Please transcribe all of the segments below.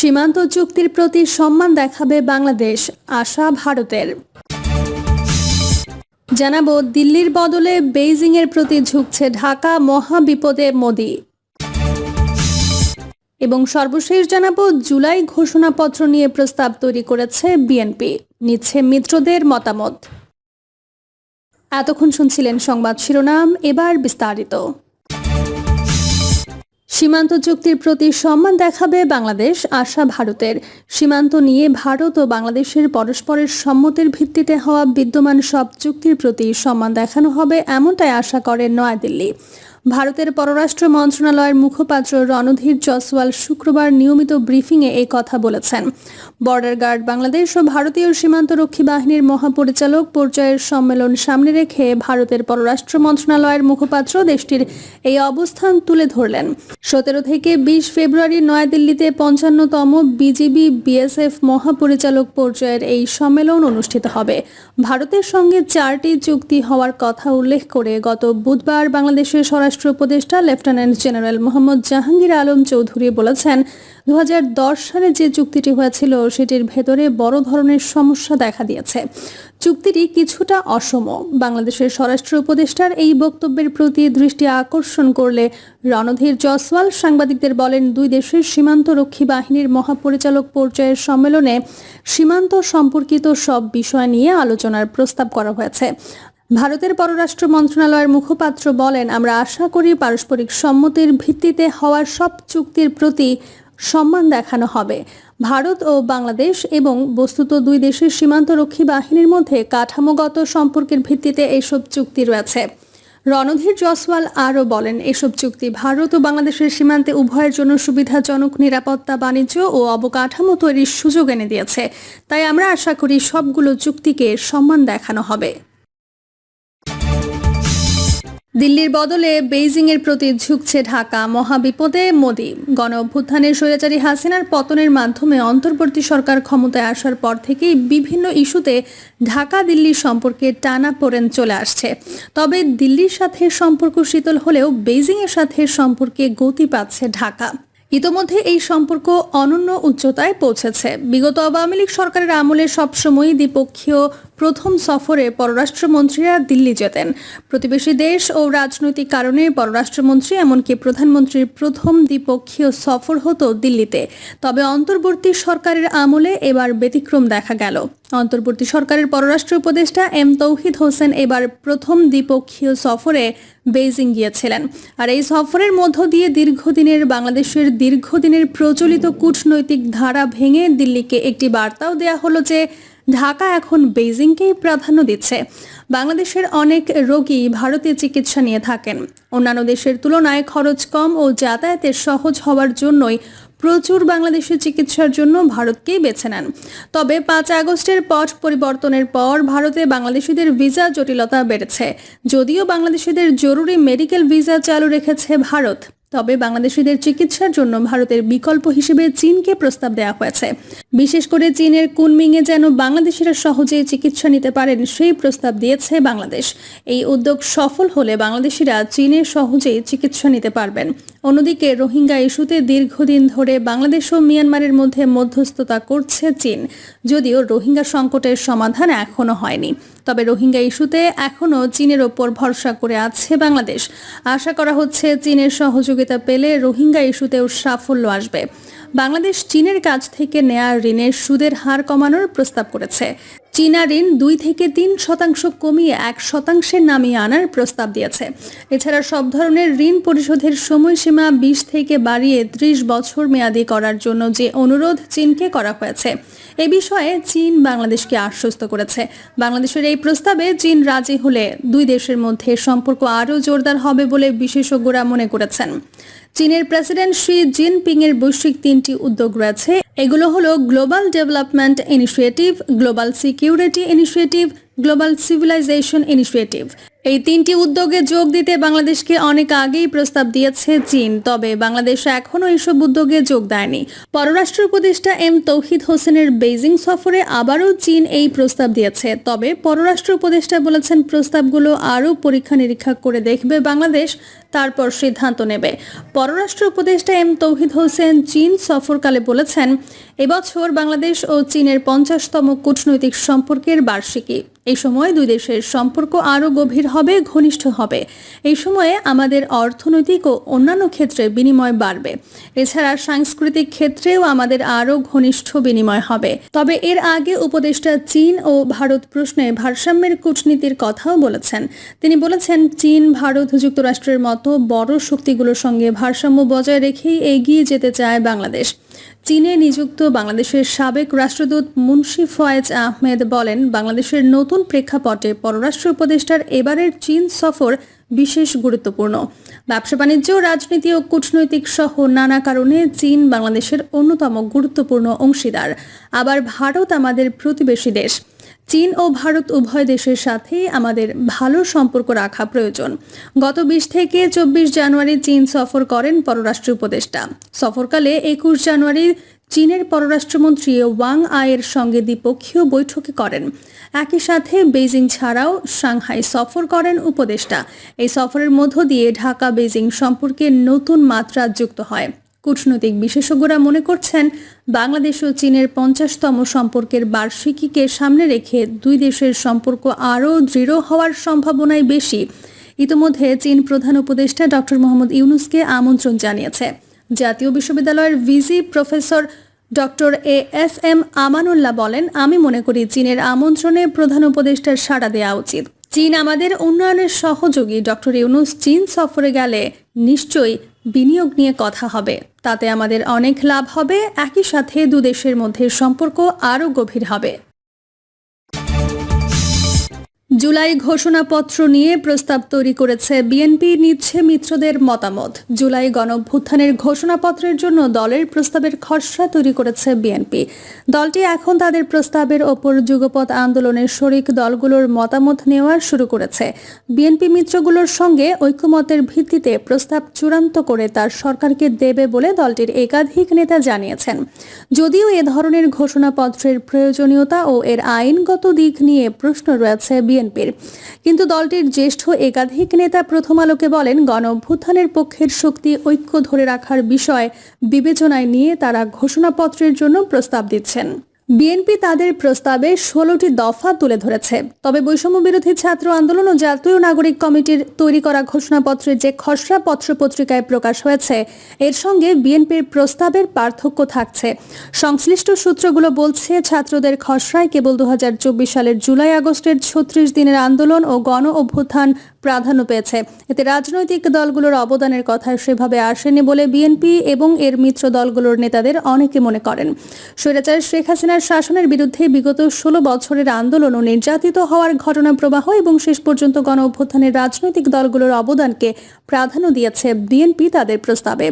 সীমান্ত চুক্তির প্রতি সম্মান দেখাবে বাংলাদেশ আশা ভারতের। জানাব, দিল্লির বদলে বেইজিংয়ের প্রতি ঝুঁকছে ঢাকা মহা বিপদে মোদি। এবং সর্বশেষ জানাব, জুলাই ঘোষণাপত্র নিয়ে প্রস্তাব তৈরি করেছে বিএনপি। নিচ্ছে মিত্রদের মতামত। এতক্ষণ শুনছিলেন সংবাদ শিরোনাম, এবার বিস্তারিত। সীমান্ত চুক্তির প্রতি সম্মান দেখাবে বাংলাদেশ আশা ভারতের। সীমান্ত নিয়ে ভারত ও বাংলাদেশের পরস্পরের সম্মতির ভিত্তিতে হওয়া বিদ্যমান সব চুক্তির প্রতি সম্মান দেখানো হবে এমনটাই আশা করে নয়াদিল্লি। ভারতের পররাষ্ট্র মন্ত্রণালয়ের মুখপাত্র রণধীর জসওয়াল শুক্রবার নিয়মিত ব্রিফিংয়ে এই কথা বলেছেন। বর্ডার গার্ড বাংলাদেশ ও ভারতীয় সীমান্তরক্ষী বাহিনীর মহাপরিচালক পর্যায়ের সম্মেলন সামনে রেখে ভারতের পররাষ্ট্র মন্ত্রণালয়ের মুখপাত্র দেশটির এই অবস্থান তুলে ধরলেন। সতেরো থেকে বিশ ফেব্রুয়ারি নয়াদিল্লিতে পঞ্চান্নতম বিজিবি বিএসএফ মহাপরিচালক পর্যায়ের এই সম্মেলন অনুষ্ঠিত হবে। ভারতের সঙ্গে চারটি চুক্তি হওয়ার কথা উল্লেখ করে গত বুধবার বাংলাদেশের উপদেষ্টা, লেফটেন্যান্ট জেনারেল মোহাম্মদ জাহাঙ্গীর আলম চৌধুরী বলেছেন, দুহাজার দশ সালে যে চুক্তিটি হয়েছিল, সেটির ভেতরে বড় ধরনের সমস্যা দেখা দিয়েছে। চুক্তিটি কিছুটা অসম বাংলাদেশের স্বরাষ্ট্র উপদেষ্টার এই বক্তব্যের প্রতি দৃষ্টি আকর্ষণ করলে রণধীর জসওয়াল সাংবাদিকদের বলেন, দুই দেশের সীমান্ত রক্ষী বাহিনীর মহাপরিচালক পর্যায়ের সম্মেলনে সীমান্ত সম্পর্কিত সব বিষয় নিয়ে আলোচনার প্রস্তাব করা হয়েছে। ভারতের পররাষ্ট্র মন্ত্রণালয়ের মুখপাত্র বলেন, আমরা আশা করি পারস্পরিক সম্মতির ভিত্তিতে হওয়ার সব চুক্তির প্রতি সম্মান দেখানো হবে। ভারত ও বাংলাদেশ এবং বস্তুত দুই দেশের সীমান্তরক্ষী বাহিনীর মধ্যে কাঠামোগত সম্পর্কের ভিত্তিতে এসব চুক্তি রয়েছে। রণধীর জসওয়াল আরও বলেন, এসব চুক্তি ভারত ও বাংলাদেশের সীমান্তে উভয়ের জন্য সুবিধাজনক নিরাপত্তা, বাণিজ্য ও অবকাঠামো তৈরির সুযোগ এনে দিয়েছে। তাই আমরা আশা করি সবগুলো চুক্তিকে সম্মান দেখানো হবে। দিল্লির বদলে বেইজিংয়ের প্রতি ঝুঁকছে ঢাকা, মহাবিপদে মোদি। গণ অভ্যুত্থানের স্বৈরাচারী হাসিনার পতনের মাধ্যমে অন্তর্বর্তী সরকার ক্ষমতায় আসার পর থেকেই বিভিন্ন ইস্যুতে ঢাকা, দিল্লির সম্পর্কে টানা পড়েন চলে আসছে। তবে দিল্লির সাথে সম্পর্ক শীতল হলেও বেইজিংয়ের সাথে সম্পর্কে গতি পাচ্ছে ঢাকা। ইতোমধ্যে এই সম্পর্ক অনন্য উচ্চতায় পৌঁছেছে। বিগত আওয়ামী লীগ সরকারের আমলে সবসময়ই দ্বিপক্ষীয় প্রথম সফরে পররাষ্ট্রমন্ত্রীরা দিল্লি যেতেন। প্রতিবেশী দেশ ও রাজনৈতিক কারণে পররাষ্ট্রমন্ত্রী এমনকি প্রধানমন্ত্রীর প্রথম দ্বিপক্ষীয় সফর হতো দিল্লিতে। তবে অন্তর্বর্তী সরকারের আমলে এবার ব্যতিক্রম দেখা গেল। অন্তর্বর্তী সরকারের পররাষ্ট্র উপদেষ্টা এম তৌহিদ হোসেন এবার প্রথম দ্বিপক্ষীয় সফরে বেইজিং গিয়েছিলেন। আর এই সফরের মধ্য দিয়ে দীর্ঘদিনের বাংলাদেশের দীর্ঘদিনের প্রচলিত কূটনৈতিক ধারা ভেঙে দিল্লিকে একটি বার্তাও দেয়া হলো যে ঢাকা এখন বেইজিংকেই প্রাধান্য দিচ্ছে। বাংলাদেশের অনেক রোগী ভারতে চিকিৎসা নিয়ে থাকেন। অন্যান্য দেশের তুলনায় খরচ কম ও যাতায়াতের সহজ হওয়ার জন্যই প্রচুর বাংলাদেশের চিকিৎসার জন্য ভারতকেই বেছে নেন। তবে পাঁচ আগস্টের পথ পরিবর্তনের পর ভারতে বাংলাদেশিদের ভিসা জটিলতা বেড়েছে। যদিও বাংলাদেশিদের জরুরি মেডিকেল ভিসা চালু রেখেছে ভারত। তবে বাংলাদেশিদের চিকিৎসার জন্য ভারতের বিকল্প হিসেবে চীনকে প্রস্তাব দেওয়া হয়েছে। বিশেষ করে চীনের কুনমিংয়ে যেন বাংলাদেশিরা সহজে চিকিৎসা নিতে পারেন, সেই প্রস্তাব দিয়েছে বাংলাদেশ। এই উদ্যোগ সফল হলে বাংলাদেশিরা চীনে সহজেই চিকিৎসা নিতে পারবেন। অন্যদিকে রোহিঙ্গা ইস্যুতে দীর্ঘদিন ধরে বাংলাদেশ ও মিয়ানমারের মধ্যে মধ্যস্থতা করছে চীন। যদিও রোহিঙ্গা সংকটের সমাধান এখনও হয়নি। তবে রোহিঙ্গা ইস্যুতে এখনও চীনের ওপর ভরসা করে আছে বাংলাদেশ। আশা করা হচ্ছে চীনের সহযোগিতা পেলে রোহিঙ্গা ইস্যুতেও সাফল্য আসবে। বাংলাদেশ চীনের কাছ থেকে নেয়া ঋণের সুদের হার কমানোর প্রস্তাব করেছে। চীনা ঋণ দুই থেকে তিন শতাংশ কমিয়ে এক শতাংশে নামিয়ে আনার প্রস্তাব দিয়েছে। এছাড়া সব ধরনের ঋণ পরিশোধের সময়সীমা বিশ থেকে বাড়িয়ে ত্রিশ বছর মেয়াদি করার জন্য যে অনুরোধ চীনকে করা হয়েছে, এ বিষয়ে চীন বাংলাদেশকে আশ্বস্ত করেছে। বাংলাদেশের এই প্রস্তাবে চীন রাজি হলে দুই দেশের মধ্যে সম্পর্ক আরও জোরদার হবে বলে বিশেষজ্ঞরা মনে করেছেন। চীনের প্রেসিডেন্ট শি জিনপিং এর বৈশ্বিক তিনটি উদ্যোগ রয়েছে। এগুলো হলো global development initiative global security initiative global civilisation initiative এই তিনটি উদ্যোগে যোগ দিতে বাংলাদেশকে অনেক আগেই প্রস্তাব দিয়েছে চীন, তবে বাংলাদেশ এখনও এইসব উদ্যোগে যোগ দেয়নি। পররাষ্ট্র উপদেষ্টা এম তৌহিদ হোসেনের বেইজিং সফরে আবারও চীন এই প্রস্তাব দিয়েছে। তবে পররাষ্ট্র উপদেষ্টা বলেছেন, প্রস্তাবগুলো আরও পরীক্ষা নিরীক্ষা করে দেখবে বাংলাদেশ, তারপর সিদ্ধান্ত নেবে। পররাষ্ট্র উপদেষ্টা এম তৌহিদ হোসেন চীন সফরকালে বলেছেন, এবছর বাংলাদেশ ও চীনের পঞ্চাশতম কূটনৈতিক সম্পর্কের বার্ষিকী। এই সময় দুই দেশের সম্পর্ক আরও গভীর হবে, ঘনিষ্ঠ হবে। এই সময়ে আমাদের অর্থনৈতিক ও অন্যান্য ক্ষেত্রে বিনিময় বাড়বে। এছাড়া সাংস্কৃতিক ক্ষেত্রেও আমাদের আরও ঘনিষ্ঠ বিনিময় হবে। তবে এর আগে উপদেষ্টা চীন ও ভারত প্রশ্নে ভারসাম্যের কূটনীতির কথাও বলেছেন। তিনি বলেছেন, চীন, ভারত যুক্তরাষ্ট্রের মতো বড় শক্তিগুলোর সঙ্গে ভারসাম্য বজায় রেখেই এগিয়ে যেতে চায় বাংলাদেশ। চীনে নিযুক্ত বাংলাদেশের সাবেক রাষ্ট্রদূত মুন্সি ফয়েজ আহমেদ বলেন, বাংলাদেশের নতুন প্রেক্ষাপটে পররাষ্ট্র উপদেষ্টার এবারের চীন সফর বিশেষ গুরুত্বপূর্ণ। ব্যবসা বাণিজ্য, রাজনীতি ও কূটনৈতিক সহ নানা কারণে চীন বাংলাদেশের অন্যতম গুরুত্বপূর্ণ অংশীদার। আবার ভারত আমাদের প্রতিবেশী দেশ। চীন ও ভারত উভয় দেশের সাথে আমাদের ভালো সম্পর্ক রাখা প্রয়োজন। গত বিশ থেকে চব্বিশ জানুয়ারি চীন সফর করেন পররাষ্ট্র উপদেষ্টা। সফরকালে একুশ জানুয়ারি চীনের পররাষ্ট্রমন্ত্রী ওয়াং আয়ের সঙ্গে দ্বিপক্ষীয় বৈঠকে করেন। একই সাথে বেইজিং ছাড়াও সাংহাই সফর করেন উপদেষ্টা। এই সফরের মধ্য দিয়ে ঢাকা বেইজিং সম্পর্কে নতুন মাত্রা যুক্ত হয়। কূটনৈতিক বিশেষজ্ঞরা মনে করছেন, বাংলাদেশ ও চীনের পঞ্চাশতম সম্পর্কের বার্ষিকীকে সামনে রেখে দুই দেশের সম্পর্ক আরও দৃঢ় হওয়ার সম্ভাবনাই বেশি। ইতিমধ্যে চীন প্রধান উপদেষ্টা ডক্টর মোহাম্মদ ইউনুসকে আমন্ত্রণ জানিয়েছে। জাতীয় বিশ্ববিদ্যালয়ের VC professor doctor A S M Amanullah বলেন, আমি মনে করি চীনের আমন্ত্রণে প্রধান উপদেষ্টার সাড়া দেওয়া উচিত। চীন আমাদের উন্নয়নের সহযোগী। ডক্টর ইউনুস চীন সফরে গেলে নিশ্চয়ই বিনিয়োগ নিয়ে কথা হবে। তাতে আমাদের অনেক লাভ হবে। একই সাথে দুদেশের মধ্যে সম্পর্ক আরও গভীর হবে। জুলাই ঘোষণাপত্র নিয়ে প্রস্তাব তৈরি করেছে বিএনপি নিচ্ছে মিত্রদের মতামত। জুলাই গণভ্যুত্থানের ঘোষণাপত্রের জন্য দলের প্রস্তাবের খসড়া তৈরি করেছে বিএনপি। দলটি এখন তাদের প্রস্তাবের ওপর যুগপৎ আন্দোলনের শরিক দলগুলোর মতামত নেওয়া শুরু করেছে। বিএনপি মিত্রগুলোর সঙ্গে ঐক্যমতের ভিত্তিতে প্রস্তাব চূড়ান্ত করে তার সরকারকে দেবে বলে দলটির একাধিক নেতা জানিয়েছেন। যদিও এ ধরনের ঘোষণাপত্রের প্রয়োজনীয়তা ও এর আইনগত দিক নিয়ে প্রশ্ন রয়েছে বিএনপির। কিন্তু দলটির জ্যেষ্ঠ একাধিক নেতা প্রথম আলোকে বলেন গণ অভ্যুত্থানের পক্ষের শক্তি ঐক্য ধরে রাখার বিষয় বিবেচনায় নিয়ে তারা ঘোষণাপত্রের জন্য প্রস্তাব দিচ্ছেন। বিএনপি তাদের প্রস্তাবে ষোলোটি দফা তুলে ধরেছে। তবে বৈষম্য বিরোধী ছাত্র আন্দোলন ও জাতীয় নাগরিক কমিটির তৈরি করা ঘোষণাপত্রের যে খসড়া পত্র পত্রিকায় প্রকাশ হয়েছে, এর সঙ্গে বিএনপির প্রস্তাবের পার্থক্য থাকছে। সংশ্লিষ্ট সূত্রগুলো বলছে, ছাত্রদের খসড়ায় কেবল দুহাজার চব্বিশ সালের জুলাই আগস্টের ছত্রিশ দিনের আন্দোলন ও গণ অভ্যুত্থান প্রাধান্য পেয়েছে। এতে রাজনৈতিক দলগুলোর অবদানের কথা সেভাবে আসেনি বলে বিএনপি এবং এর মিত্র দলগুলোর নেতাদের অনেকে মনে করেন। স্বৈরাচার শেখ হাসিনার শাসনের বিরুদ্ধে বিগত ষোলো বছরের আন্দোলন ও নির্যাতিত হওয়ার ঘটনা প্রবাহ এবং শেষ পর্যন্ত গণ অভ্যুত্থানের রাজনৈতিক দলগুলোর অবদানকে প্রাধান্য দিয়েছে বিএনপি তাদের প্রস্তাবে।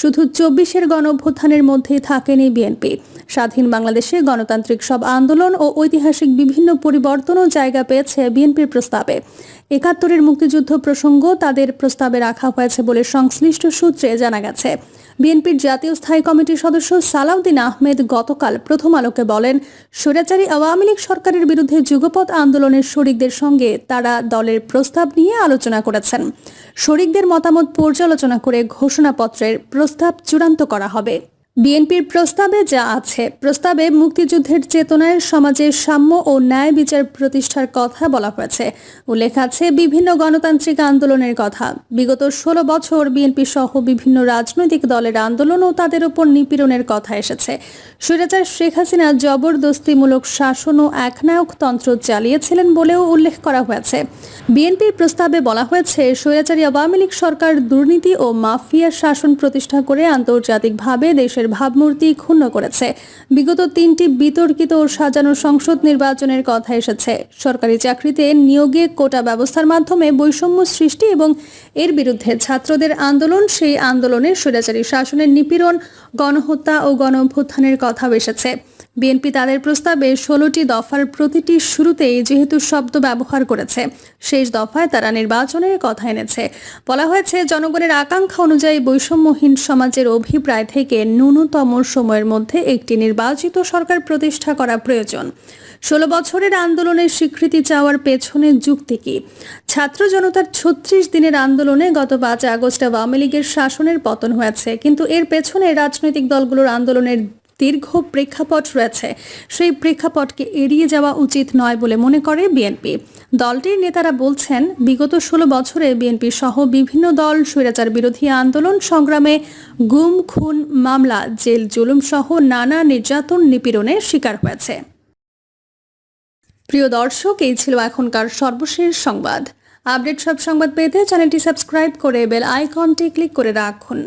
শুধু চব্বিশের গণ অভ্যুত্থানের মধ্যেই থাকেনি বিএনপি। স্বাধীন বাংলাদেশে গণতান্ত্রিক সব আন্দোলন ও ঐতিহাসিক বিভিন্ন পরিবর্তনও জায়গা পেয়েছে বিএনপির প্রস্তাবে। একাত্তরের মুক্তিযুদ্ধ প্রসঙ্গ তাদের প্রস্তাবে রাখা হয়েছে বলে সংশ্লিষ্ট সূত্রে জানা গেছে। বিএনপির জাতীয় স্থায়ী কমিটির সদস্য সালাউদ্দিন আহমেদ গতকাল প্রথম আলোকে বলেন, স্বৈরাচারী আওয়ামী লীগ সরকারের বিরুদ্ধে যুগপৎ আন্দোলনের শরিকদের সঙ্গে তারা দলের প্রস্তাব নিয়ে আলোচনা করেছেন। শরিকদের মতামত পর্যালোচনা করে ঘোষণাপত্রের প্রস্তাব চূড়ান্ত করা হবে। বিএনপির প্রস্তাবে যা আছে, প্রস্তাবে মুক্তিযুদ্ধের চেতনায় সমাজে সাম্য ও ন্যায় বিচার প্রতিষ্ঠার কথা বলা হয়েছে। উল্লেখ আছে বিভিন্ন গণতান্ত্রিক আন্দোলনের কথা। বিগত ষোলো বছর বিএনপি সহ বিভিন্ন রাজনৈতিক দলের আন্দোলন ও তাদের উপর নিপীড়নের কথা এসেছে। স্বৈরাচার শেখ হাসিনা জবরদস্তিমূলক শাসন ও একনায়কতন্ত্র চালিয়েছিলেন বলেও উল্লেখ করা হয়েছে। বিএনপির প্রস্তাবে বলা হয়েছে, স্বৈরাচারী আওয়ামী লীগ সরকার দুর্নীতি ও মাফিয়া শাসন প্রতিষ্ঠা করে আন্তর্জাতিকভাবে দেশের ভাবমূর্তি ক্ষুণ্ণ করেছে। বিগত তিনটি বিতর্কিত ও সাজানো সংসদ নির্বাচনের কথা এসেছে। সরকারি চাকরিতে নিয়োগে কোটা ব্যবস্থার মাধ্যমে বৈষম্য সৃষ্টি এবং এর বিরুদ্ধে ছাত্রদের আন্দোলন, সেই আন্দোলনে স্বৈরাচারী শাসনের নিপীড়ন, গণহত্যা ও গণ কথা এসেছে। বিএনপি তাদের প্রস্তাবে ষোলোটি দফার প্রতিটি শুরুতেই যেহেতু শব্দ ব্যবহার করেছে, শেষ দফায় তারা নির্বাচনের কথা এনেছে। বলা হয়েছে, জনগণের আকাঙ্ক্ষা অনুযায়ী বৈষম্যহীন সমাজের অভিপ্রায় থেকে ন্যূনতম সময়ের মধ্যে একটি নির্বাচিত সরকার প্রতিষ্ঠা করা প্রয়োজন। ষোলো বছরের আন্দোলনের স্বীকৃতি চাওয়ার পেছনে যুক্তি কি? ছাত্র জনতার ছত্রিশ দিনের আন্দোলনে গত পাঁচ আগস্ট আওয়ামী লীগের শাসনের পতন হয়েছে, কিন্তু এর পেছনে রাজনৈতিক দলগুলোর আন্দোলনের দীর্ঘ প্রেক্ষাপট রয়েছে। সেই প্রেক্ষাপটকে এড়িয়ে যাওয়া উচিত নয় বলে মনে করে বিএনপি। দলটির নেতারা বলছেন, বিগত ষোলো বছরে বিএনপি সহ বিভিন্ন দল স্বৈরাচার বিরোধী আন্দোলন সংগ্রামে গুম, খুন, মামলা, জেল, জুলুম সহ নানা নির্যাতন নিপীড়নের শিকার হয়েছে। প্রিয় দর্শক, এই ছিল এখনকার সর্বশেষ সংবাদ। আপডেট সব সংবাদ পেতে চ্যানেলটি সাবস্ক্রাইব করে বেল আইকনটি ক্লিক করে রাখুন।